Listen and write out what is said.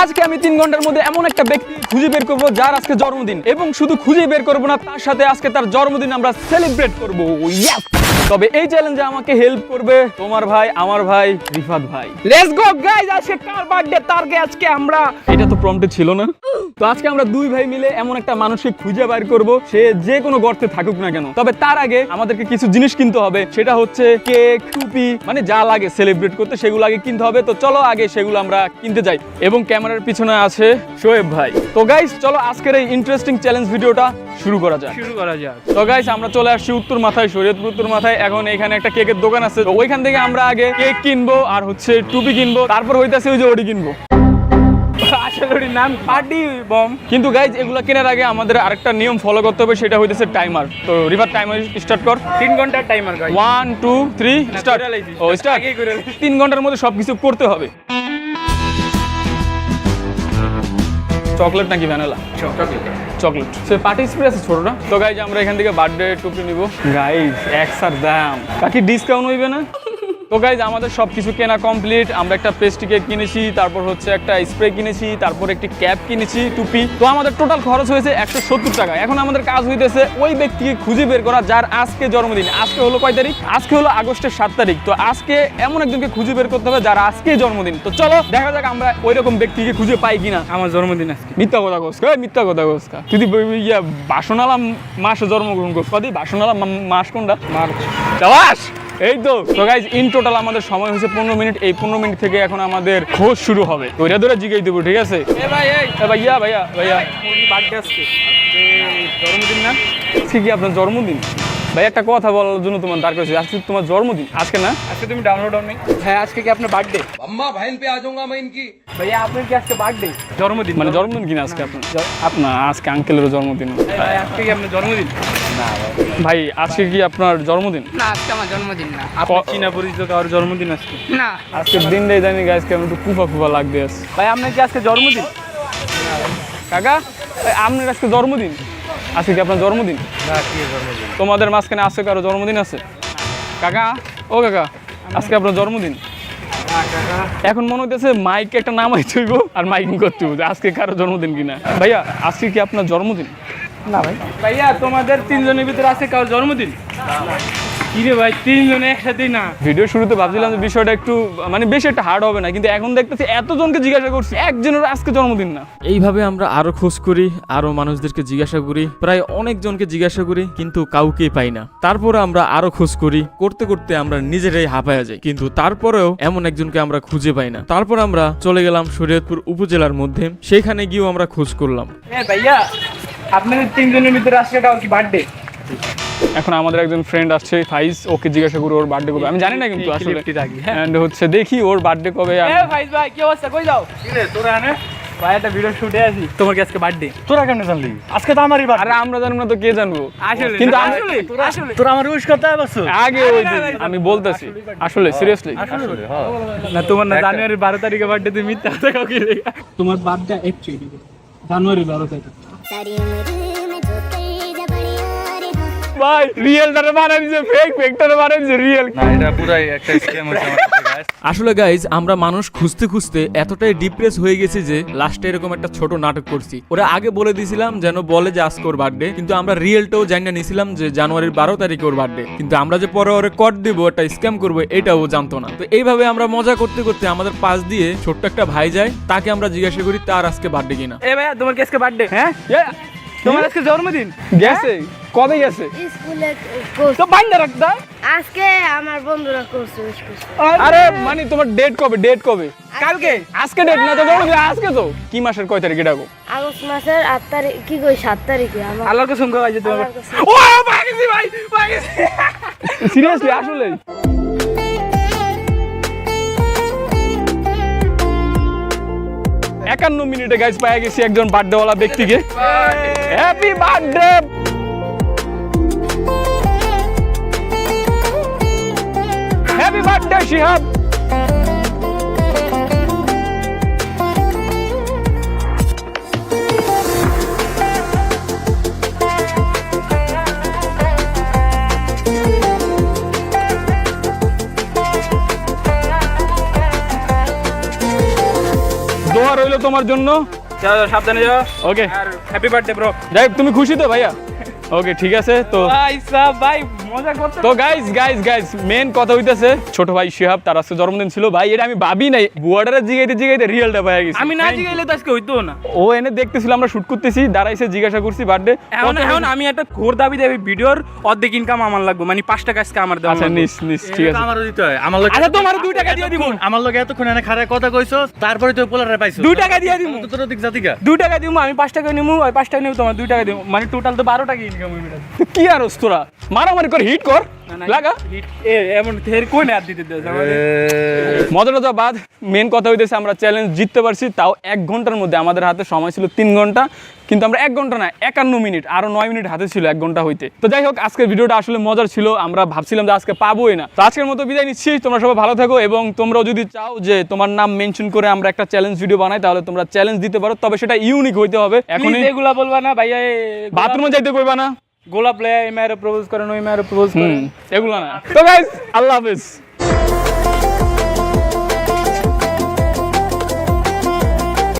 আজকে আমি তিন ঘণ্টার মধ্যে এমন একটা ব্যক্তি খুঁজে বের করব যার আজকে জন্মদিন। এবং শুধু খুঁজে বের করব না, তার সাথে আজকে তার জন্মদিন আমরা সেলিব্রেট করব! তবে এই চ্যালেঞ্জে আমাকে হেল্প করবে তোমার ভাই, আমার ভাই, রিফাত ভাই। লেটস গো গাইস আজকে কার বার্থডে তারকে আজকে আমরা এটা তো প্রম্পটে ছিল না। তো আজকে আমরা দুই ভাই মিলে এমন একটা মানুষকে খুঁজে বাইর করব, সে যে কোনো গর্তে থাকুক না কেন। তবে তার আগে আমাদেরকে কিছু জিনিস কিনতে হবে। সেটা হচ্ছে কেক, টুপি মানে যা লাগে সেলিব্রেট করতে, সেগুলো আগে কিনতে হবে। তো চলো আগে সেগুলো আমরা কিনতে যাই। এবং ক্যামেরার পিছনে আছে শোয়েব ভাই। তো গাইস চলো আজকের এই ইন্টারেস্টিং চ্যালেঞ্জ ভিডিওটা শুরু করা যাক। শুরু করা যাক। তো গাইস আমরা চলে আসছি উত্তর মাথায় শরীয়তপুর উত্তর মাথায়। এখন এখানে একটা কেকের দোকান আছে। তো ওইখান থেকে আমরা আগে কেক কিনবো আর হচ্ছে টুপি কিনবো। তারপর হইতাছে ওই যে ওটি কিনবো। আসলে নাম পার্টি বম। কিন্তু গাইজ এগুলো কেনার আগে আমাদের আরেকটা নিয়ম ফলো করতে হবে সেটা হইতেছে টাইমার তো রিভার টাইমার স্টার্ট কর। তিন ঘণ্টার timer one two three start ও স্টার্ট। তিন ঘণ্টার মধ্যে সবকিছু করতে হবে। চকলেট নাকি ভ্যানিলা? চকলেট। সে পার্টি স্প্রে আছে ছোট না? তো গাইজ আমরা এখান থেকে বার্থডে টুপি নিব। গাইজ একসার দাম। বাকি ডিসকাউন্ট হইবে না? তো গাইজ আমাদের সব কিছু কেনা কমপ্লিট আমরা একটা পেস্ট্রি কেক কিনেছি তারপর হচ্ছে একটা স্প্রে কিনেছি তারপর একটি ক্যাপ কিনেছি টুপি। তো আমাদের টোটাল খরচ হয়েছে একশো সত্তর টাকা। এখন আমাদের কাজ হইতেছে ওই ব্যক্তিকে খুঁজে বের করা যার আজকে জন্মদিন। আজকে হলো কয় তারিখ? আজকে হলো আগস্টের সাত তারিখ। তো আজকে এমন একজনকে খুঁজে বের করতে হবে যার আজকে জন্মদিন। তো চলো দেখা যাক আমরা ওই রকম ব্যক্তিকে খুঁজে পাই কিনা। আমার জন্মদিন আজকে। মিথ্যা কথা কোস কে মিথ্যা কথা কোস। কা তুই ইয়া বাসনালা মাসে জন্মগ্রহণ করছ কদি বাসনালা মাস কোনটা? মার্চ। এই তো তো গাইজ ইন টোটাল আমাদের সময় হয়েছে পনেরো মিনিট। এই পনেরো মিনিট থেকে এখন আমাদের খোঁজ শুরু হবে। ওইটা ধরে জিগেই দেবো ঠিক আছে? ভাইয়া ভাইয়া ভাইয়া। জন্মদিন না? ঠিকই আপনার জন্মদিন। ভাই একটা কথা বলার জন্য তোমার ডাক করেছি। আজকে তোমার জন্মদিন। আজকে না? আজকে তুমি ডাউনলোড হও হ্যাঁ আজকে কি আপনার বার্থডে আম্মা ভাইন পে আজুঙ্গা আমি ইনকি ভাইয়া আপনার কি আজকে বার্থডে জন্মদিন মানে জন্মদিন। কিনা আজকে আপনার? আপনার আজকে আঙ্কেলের জন্মদিন। ভাই আজকে কি আপনার জন্মদিন? ভাই আজকে কি আপনার জন্মদিন? না আজকে আমার জন্মদিন না। আপনি চীনা পরিচিত কারোর জন্মদিন আজকে? না। আজকের দিনটাই জানি কেমন একটু কুফা কুফা লাগবে আছে ভাই আপনার কি আজকে জন্মদিন? কাকা এই আপনার আজকে জন্মদিন? আজকে কি আপনার জন্মদিন? না কি জন্মদিন? তোমাদের মাঝখানে আজকে কারও জন্মদিন আছে? কাকা ও কাকা আজকে আপনার জন্মদিন? এখন মনে হইতেছে মাইক একটা নামাই থইব আর মাইকিং করতে হবে আজকে কারও জন্মদিন কিনা। ভাইয়া আজকে কি আপনার জন্মদিন? না ভাই। ভাইয়া তোমাদের তিনজনের ভিতরে আছে কারোর জন্মদিন? কি ভাই তিনজনে একসাথেই না? ভিডিও শুরুতে ভাবছিলাম যে বিষয়টা একটু মানে বেশি একটা হার্ড হবে না কিন্তু এখন দেখতেছি এতজনকে জিজ্ঞাসা করছি একজনের আজকে জন্মদিন না। এইভাবে আমরা আরও খোঁজ করি আরও মানুষদেরকে জিজ্ঞাসা করি প্রায় অনেকজনকে জিজ্ঞাসা করি কিন্তু কাউকেই পাই না। তারপরে আমরা আরও খোঁজ করি করতে করতে আমরা নিজেরাই হাঁপায়া যাই কিন্তু তারপরেও এমন একজনকে আমরা খুঁজে পাই না। তারপর আমরা চলে গেলাম শরীয়তপুর উপজেলার মধ্যে সেখানে গিয়েও আমরা খোঁজ করলাম। হ্যাঁ ভাইয়া আপনাদের তিনজনের ভিতরে আজকে কারোর কি বার্থডে এখন আমাদের একজন ফ্রেন্ড আসছে ফাইজ ওকে জিজ্ঞাসা করি ওর বার্থডে কবে। আমি জানি না কিন্তু আসলে। রাখি, হ্যাঁ। হচ্ছে দেখি ওর বার্থডে কবে আমি- এ ভাই কি অবস্থা? কই যাও? কি রে তোরা আনে ভাই একটা ভিডিও শুটে আছি। তোমার কি আজকে বার্থডে তোরা কেমনে জানলি? আজকে তো আমারই বার্থডে আরে আমরা জানব না তো কে জানব? আসলে কিন্তু না, আমি- আসলে আসলে। তোরা আমার উইশ করতে আগে ওই দিন আমি বলতেছি। আসলে সিরিয়াসলি না তোমার না জানুয়ারি বারো তারিখে বার্থডে তুমি মিথ্যা কথা তোমার বার্থডে জানুয়ারি বারো তারিখ सारी ভাই রিয়েলটারে বানাই দিছে ফেক ফেকটারে বানাই দিছে রিয়েল না এটা পুরাই একটা স্ক্যাম হচ্ছে। আসলে গাইজ আমরা মানুষ খুঁজতে খুঁজতে এতটাই ডিপ্রেস হয়ে গেছি যে লাস্টে এরকম একটা ছোট নাটক করছি। ওরা আগে বলে দিয়েছিলাম যেন বলে যে আজকে ওর বার্থডে কিন্তু আমরা রিয়েলটাও জানিয়ে না নিয়েছিলাম যে জানুয়ারির বারো তারিখে ওর বার্থডে কিন্তু আমরা যে পরে ওরে কট দিব একটা স্ক্যাম করব এটাও ও জানতো না। তো এইভাবে আমরা মজা করতে করতে আমাদের পাশ দিয়ে ছোট্ট একটা ভাই যায় তাকে আমরা জিজ্ঞাসা করি তার আজকে বার্থডে কিনা? এ ভাইয়া তোমার কি আজকে বার্থডে হ্যাঁ? তোমার আজকে জন্মদিন? হ্যাঁ? গেছে? কবে গেছে? স্কুলে তো বাইন্দা রাখদা আজকে আমার বন্ধুরা করছে আরে মানে তোমার ডেট কবে? ডেট কবে? কালকে? আজকে ডেট না তো হ্যাঁ। জন্মদিন আজকে তো? কি মাসের কয় তারিখে ডাকো? আগস্ট মাসের 8 তারিখ কি কই 7 তারিখে আমার। আল্লাহর কসম খাওয়াই যে তোমার। ও ভাগিসি ভাই ভাগিসি। সিরিয়াসলি আসলে একান্ন মিনিটে গাইজ পাওয়া গেছি একজন বার্থডেওয়ালা ব্যক্তিকে। Happy birthday happy birthday Shihab দোয়া রইল তোমার জন্য। সাবধানে যাও। ওকে আর হ্যাপি বার্থডে ব্রো যাই তুমি খুশি তো ভাইয়া? ওকে ঠিক আছে তো ভাই সাহেব ভাই তো গাইজ গাইজ গাইজ মেন কথা হইতেছে ছোট ভাই শিহাব তার আজকে জন্মদিন ছিল। ভাই এটা আমি ভাবি নাই। বুয়াডারে জিগাইতে জিগাইতে রিয়েলটা পাই গেছি। আমি না জিগাইলে তো আজকে হইতো না। ও এনে দেখতেছিল আমরা শুট করতেছি দাঁড়াইছে জিজ্ঞাসা করছি বার্থডে এখন এখন আমি একটা ঘোর দাবি দেবি ভিডিওর অর্ধেক ইনকাম আমার লাগবে। মানে পাঁচ টাকা আজকে আমার দেওয়া আচ্ছা নিস নিস ঠিক আছে। আমারও দিতে হয়। আমার লোক আচ্ছা তোমার দুই টাকা দিয়ে দিব আমার লোক এতক্ষণ এনে খারাপ কথা কইছো তারপরে তুই পোলারে পাইছো। দুই টাকা দিয়ে দিব তো তোর দিক জাতিকা। দুই টাকা দিব আমি পাঁচ টাকা নিমু ওই পাঁচ টাকা নিবো তোমার দুই টাকা দিব মানে টোটাল তো বারো টাকা ইনকাম হইবে। কি আর তোরা? মারামারি কর হিট কর লাগা। এমন থের কোন আর দিতে দেয় মজা টজা বাদ মেন কথা হইতেছে আমরা চ্যালেঞ্জ জিততে পারছি তাও এক ঘণ্টার মধ্যে। আমাদের হাতে সময় ছিল তিন ঘণ্টা কিন্তু আমরা এক ঘণ্টা না একান্ন মিনিট আরও নয় মিনিট হাতে ছিল এক ঘণ্টা হইতে। তো যাই হোক আজকের ভিডিওটা আসলে মজার ছিল আমরা ভাবছিলাম যে আজকে পাবোই না। তো আজকের মতো বিদায় নিচ্ছি তোমরা সবাই ভালো থাকো এবং তোমরাও যদি চাও যে তোমার নাম মেনশন করে আমরা একটা চ্যালেঞ্জ ভিডিও বানাই তাহলে তোমরা চ্যালেঞ্জ দিতে পারো তবে সেটা ইউনিক হইতে হবে। এখন এগুলা বলবা না ভাইয়া বাথরুমে যাইতে কইবা না। গোলাপ লেয়া এই মেয়ের প্রপোজ করেন ওই মেয়ের প্রপোজ করেন। এগুলো না। তো গাইস আল্লাহ হাফেজ।